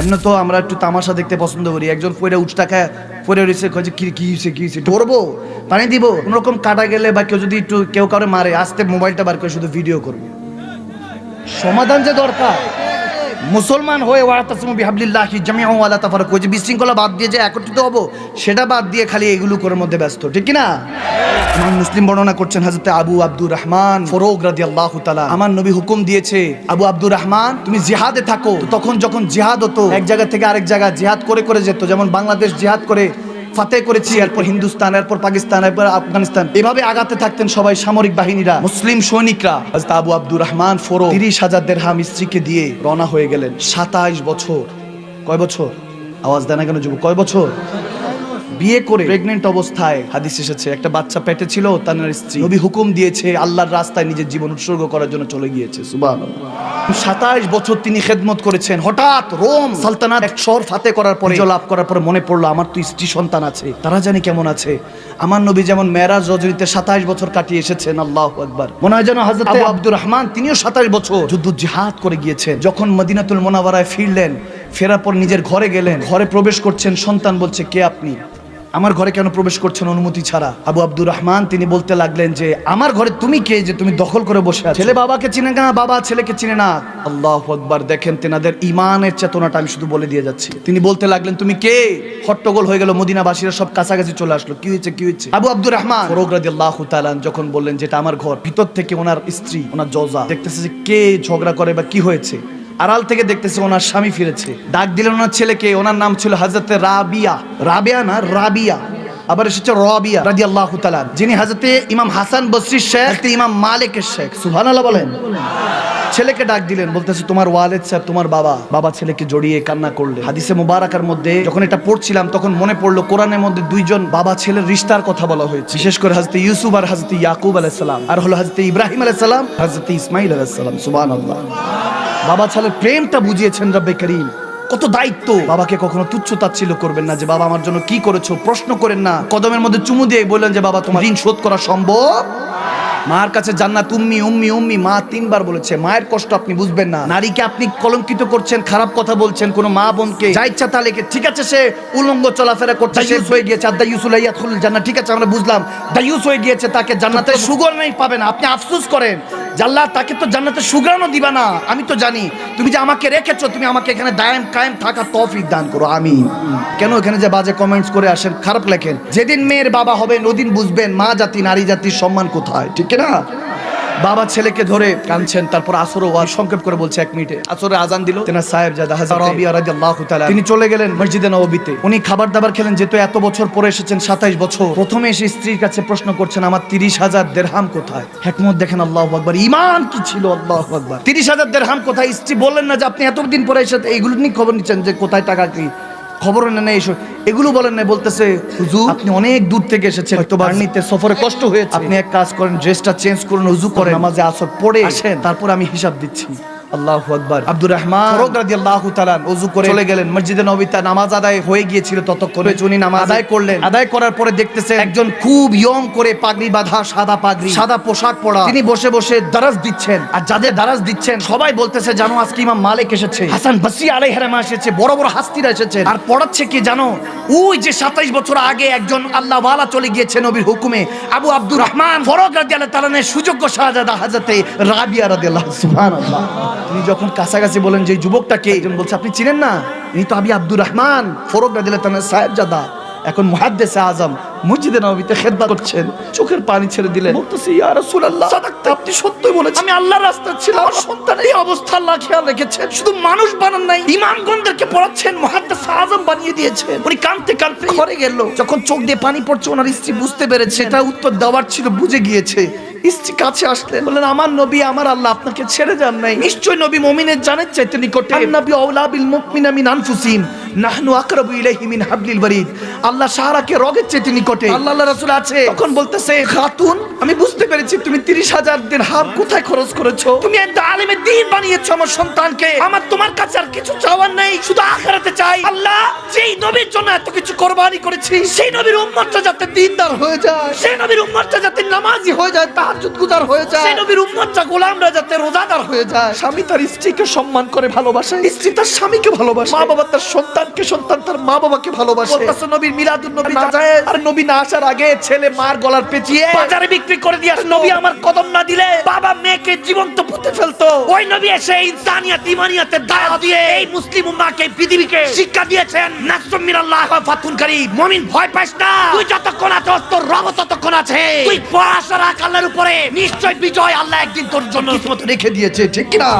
এমনি তো আমরা একটু তামাশা দেখতে পছন্দ করি। একজন পরে উঠটা খায় পরে রয়েছে কয়েছে কি, কী হয়েছে কী হয়েছে ধরবো, পানি দিব। কোনোরকম কাটা গেলে বা কেউ যদি একটু কেউ কারও মারে, আসতে মোবাইলটা বার করে শুধু ভিডিও করব। সমাধান যে দরকার। মুসলমান হয়ে ওয়ারাতাসমু বিহাবলিল্লাহি জামিউ ওয়ালা তাফারাকু। যে বিশৃঙ্খলা বাদ দিয়ে যে একত্রিত হব, সেটা বাদ দিয়ে খালি এগুলো করার মধ্যে ব্যস্ত, ঠিক কি না আমার মুসলিম বর্ণনা করছেন হযরত আবু আব্দুর রহমান ফরোগ রাদিয়াল্লাহু তাআলা, আমার নবী হুকুম দিয়েছে, আবু আব্দুর রহমান, তুমি জিহাদে থাকো। তখন যখন জিহাদ হতো, এক জায়গা থেকে আরেক জায়গা জিহাদ করে করে যেত, যেমন বাংলাদেশ জিহাদ করে ফাতে করেছি, এরপর হিন্দুস্তান, এরপর পাকিস্তান, এরপর আফগানিস্তান। এভাবে আগাতে থাকতেন সবাই সামরিক বাহিনীরা। মুসলিম সৈনিকরা আবু আব্দুর রহমান ফোরো তিরিশ হাজার দেড়হাম স্ত্রীকে দিয়ে রওনা হয়ে গেলেন। সাতাইশ বছর। কয় বছর? আওয়াজ দেয় না কেন যুব কয় বছর? বিয়ে করে প্রেগনেন্ট অবস্থায় হাদিস এসেছে একটা বাচ্চা পেটে ছিল তার স্ত্রী। নবী হুকুম দিয়েছে আল্লাহর রাস্তায় নিজের জীবন উৎসর্গ করার জন্য চলে গিয়েছে সুবহানাল্লাহ। সাতাইশ বছর তিনি খেদমত করেছেন হঠাৎ রোম সালতানাত এক শহর ফাতে করার পরে লাভ করার পরে মনে পড়ল আমার তো স্ত্রী সন্তান আছে তারা জানি কেমন আছে। আমার নবী যেমন মেরাজ রজনীতে সাতাইশ বছর কাটিয়ে এসেছেন আল্লাহ আকবার। মনে হয় যেন হাজরত আবু আব্দুর রহমান তিনিও সাতাইশ বছর যুদ্ধ জিহাদ করে গিয়েছেন। যখন মদিনাতুল মোনাবারায় ফিরলেন ফেরার পর নিজের ঘরে গেলেন ঘরে প্রবেশ করছেন সন্তান বলছে কে আপনি? আমার ঘরে কেন প্রবেশ করছেন অনুমতি ছাড়া? আবু আব্দুর রহমান, তিনি বলতে লাগলেন যে, আমার ঘরে তুমি কে যে তুমি দখল করে বসে ছেলে বাবাকে চিনে না, বাবা ছেলেকে চিনে না। আল্লাহ আকবার, দেখেন তেনাদের ইমানের চেতনাটা আমি শুধু বলে দিয়ে যাচ্ছি। তিনি বলতে লাগলেন, তুমি কে? হট্টগোল হয়ে গেল, মদিনাবাসীরা সব কাছাকাছি চলে আসলো। কি হয়েছে কি হয়েছে? আবু আব্দুর রহমান যখন বললেন যেটা আমার ঘর, ভিতর থেকে ওনার স্ত্রী, ওনার জজা দেখতেছে যে কে ঝগড়া করে বা কি হয়েছে? আড়াল থেকে দেখতেছে ওনার স্বামী ফিরেছে। ডাক দিলেন ওনার ছেলেকে, ওনার নাম ছিল হাজরতে রাবিয়া। রাবিয়া না, রাবিয়া। আবার এসেছে রবিয়া রাজি আল্লাহ যিনি হাজরতে ইমাম হাসান বসরির শেখ ইমাম মালিকের শেখ। সুহান বলেন। ছেলেকে ডাক দিলেন, বলতেছে, তোমার ওয়ালেদ সাহেব তোমার বাবা। বাবা ছেলেকে জড়িয়ে কান্না করলে হাদিসে মুবারাকার মধ্যে যখন এটা পড়ছিলাম, তখন মনে পড়ল, কোরআনের মধ্যে দুইজন বাবা ছেলের রিস্তার কথা বলা হয়েছে। বিশেষ করে হাজরতে ইউসুফ আর হাজরতে ইয়াকুব আলাইসালাম আর হলো হাজরতে ইব্রাহিম আলাইসালাম হাজরতে ইসমাইল আলাইসালাম সুবহান আল্লাহ বাবা ছেলের প্রেমটা বুঝিয়েছেন রব্বে করিম। কত দায়িত্ব। বাবাকে কখনো তুচ্ছ তাচ্ছিল্য করবেন না যে বাবা আমার জন্য কি করেছ? প্রশ্ন করেন না। কদমের মধ্যে চুমু দিয়ে বললেন যে বাবা তোমার ঋণ শোধ করা সম্ভব? মার কাছে জান্নাত উম্মি উম্মি উম্মি মা তিনবার বলেছে মায়ের কষ্ট আপনি বুঝবেন না। নারীকে আপনি কলঙ্কিত করছেন খারাপ কথা বলছেন কোন মা বোনকে। যা ইচ্ছা তা লেখে ঠিক আছে সে উলঙ্গ চলাফেরা করছে শেষ হয়ে গিয়েছে। আর দায়ুসুল ইয়াদখুল জান্নাত ঠিক আছে আমরা বুঝলাম। দায়ুস হয়ে গিয়েছে তাকে জান্নাতে সুগর নেই পাবে না। আপনি আফসোস করেন। জাল্লাহ, তাকে তো জান্নাতে সুগ্রাণও দিবা না। আমি তো জানি, তুমি যে আমাকে রেখেছো, তুমি আমাকে এখানে দায়াম, কায়েম থাকা তফিক দান করো আমি কেন এখানে যে বাজে কমেন্টস করে আসেন, খারাপ লেখেন? যেদিন মেয়ের বাবা হবে ওদিন বুঝবেন, মা জাতি, নারী জাতির সম্মান কোথায়, ঠিক না বাবা ছেলেকে ধরে কাঁদছেন তারপর আসর ওয়ার সংক্ষেপ করে বলছে এক মিনিটে। আসরে আজান দিল। তেনা সাহেব জাদা হাজার রাবিয়া রাদিয়াল্লাহু তাআলা তিনি চলে গেলেন মসজিদে নববীতে। উনি খাবার দাবার খেলেন যেহেতু এত বছর পরে এসেছেন 27 বছর। প্রথমে এসে স্ত্রীর কাছে প্রশ্ন করছেন আমার 30000 দিরহাম কোথায়? হিকমত দেখেন আল্লাহু আকবার। ঈমান কি ছিল? আল্লাহু আকবার। 30000 দিরহাম কোথায়? স্ত্রী বললেন না যে আপনি এতদিন পরে এসে এইগুলো নিয়ে খবর নিচ্ছেন যে কোথায় টাকা কি? খবর নেন এইসব এগুলো বলেন না বলতেছে হুজুর আপনি অনেক দূর থেকে এসেছেন হয়তো বার্নিতে সফরে কষ্ট হয়েছে। আপনি এক কাজ করেন ড্রেসটা চেঞ্জ করুন হুজু করেন। নামাজে আসর পড়ে আসেন। তারপর আমি হিসাব দিচ্ছি। আল্লাহু আকবার। আব্দুর রহমান ফরোগ রাদিয়াল্লাহু তাআলা ওযু করে চলে গেলেন। মসজিদে নববীতে নামাজ আদায় হয়ে গিয়েছিল ততক্ষণে। উনি নামাজ আদায় করলেন। আদায় করার পরে দেখতেছে একজন খুব ইয়ং করে পাগড়ি বাঁধা সাদা পাগড়ি। সাদা পোশাক পরা। তিনি বসে বসে দারাজ দিচ্ছেন। আর যাদের দারাজ দিচ্ছেন সবাই বলতেছে জানো আজকে ইমাম মালিক এসেছে। হাসান বসরি আলাইহিস সালাম এসেছে বড় বড় হাস্তিরা এসেছেন আর পড়াচ্ছে কি জানো? ওই যে 27 বছর আগে একজন আল্লাহ ওয়ালা চলে গিয়েছে নবীর হুকুমে। আবু আব্দুর রহমান ফরোগ রাদিয়াল্লাহু তাআলার সুযোগ্য শাহজাদা হযরতে রাবিয়া সুবহানাল্লাহ। তিনি যখন কাছাকাছি বলেন যে যুবকটাকে একজন বলছে আপনি চিনেন না? ইনি তো আবি আব্দুর রহমান ফরোগ রাদিয়াল্লাহু তাআলার সাহেবজাদা এখন মুহাদ্দিসে আজম মসজিদে নববীতে খেদমত করছেন চোখের পানি ছেড়ে দিলেন। বলতেছে ইয়া রাসূলুল্লাহ আপনি সত্যই বলেছেন। আমি আল্লাহর রাস্তায় ছিলাম। আমার সন্তানের এই অবস্থা আল্লাহ খেয়াল রেখেছেন। শুধু মানুষ বানান নাই ইমামগণদেরকে পড়াচ্ছেন মুহাদ্দিস আজম বানিয়ে দিয়েছেন। উনি কাঁদতে কাঁদতে ঘরে গেল। যখন চোখ দিয়ে পানি পড়ছে ওনার স্ত্রী বুঝতে পেরেছে এটা উত্তর দেওয়ার ছিল বুঝে গিয়েছে। স্ত্রী কাছে আসলেন বললেন আমার নবী আমার আল্লাহ আপনাকে ছেড়ে যান নাই। নিশ্চয় নবী মমিনের জানের চাইতে নিকটে। নবী আউলা বিল মুমিনা মিন আনফুসিহিম। নাহনু আকরাবু ইলাইহি মিন হাবলিল ওয়ারিদ। আল্লাহ সাহারাকে রগের চেয়ে নিকটে। আল্লাহ আল্লাহ রাসূল আছে। তখন বলতেছে খাতুন আমি বুঝতে পেরেছি তুমি 30000 দিরহাম কোথায় খরচ করেছ? তুমি একটা আলেমের দিন বানিয়েছো আমার সন্তানকে। আমার তোমার কাছে আর কিছু চাওয়ার নেই শুধু আখিরাতে চাই। আল্লাহ! যেই নবীর জন্য এত কিছু কোরবানি করেছি সেই নবীর উম্মতটা যাতে দিনদার হয়ে যায়। সেই নবীর উম্মতটা যাতে নামাজি হয়ে যায় তাহাজ্জুদ গুজার হয়ে যায়। সেই নবীর উম্মতটা গোলামরা যাতে রোজাদার হয়ে যায়। স্বামী তার স্ত্রীকে সম্মান করে ভালোবাসে। স্ত্রী তার স্বামীকে ভালোবাসে। মা বাবা তার সন্তানকে সন্তান তার মা বাবাকে ভালোবাসে। নবীর মিলাদুন নবী যায় আর নবী না আসার আগে ছেলে মার গলার পেঁচিয়ে বাজারে বিক্রি করে দিয়ে নবী আমার কদম না দিলে বাবা মেয়েকে জীবন্ত পুঁতে ফেলতো। ওই নবী এসে ইনসানিয়াত ইমানিয়াতের দাওয়াত দিয়ে এই মুসলিম উম্মাহকে পৃথিবীকে শিক্ষা দিয়েছেন। নাসরুম মিনাল্লাহ ফাতুন কারীম। মুমিন ভয় পাস না। তুই যতক্ষণ আছো তোর রব ততক্ষণ আছে। তুই পড়াশোনা রাখ আল্লাহর উপরে নিশ্চয় বিজয় আল্লাহ একদিন তোর জন্য কিসমত রেখে দিয়েছে ঠিক কি না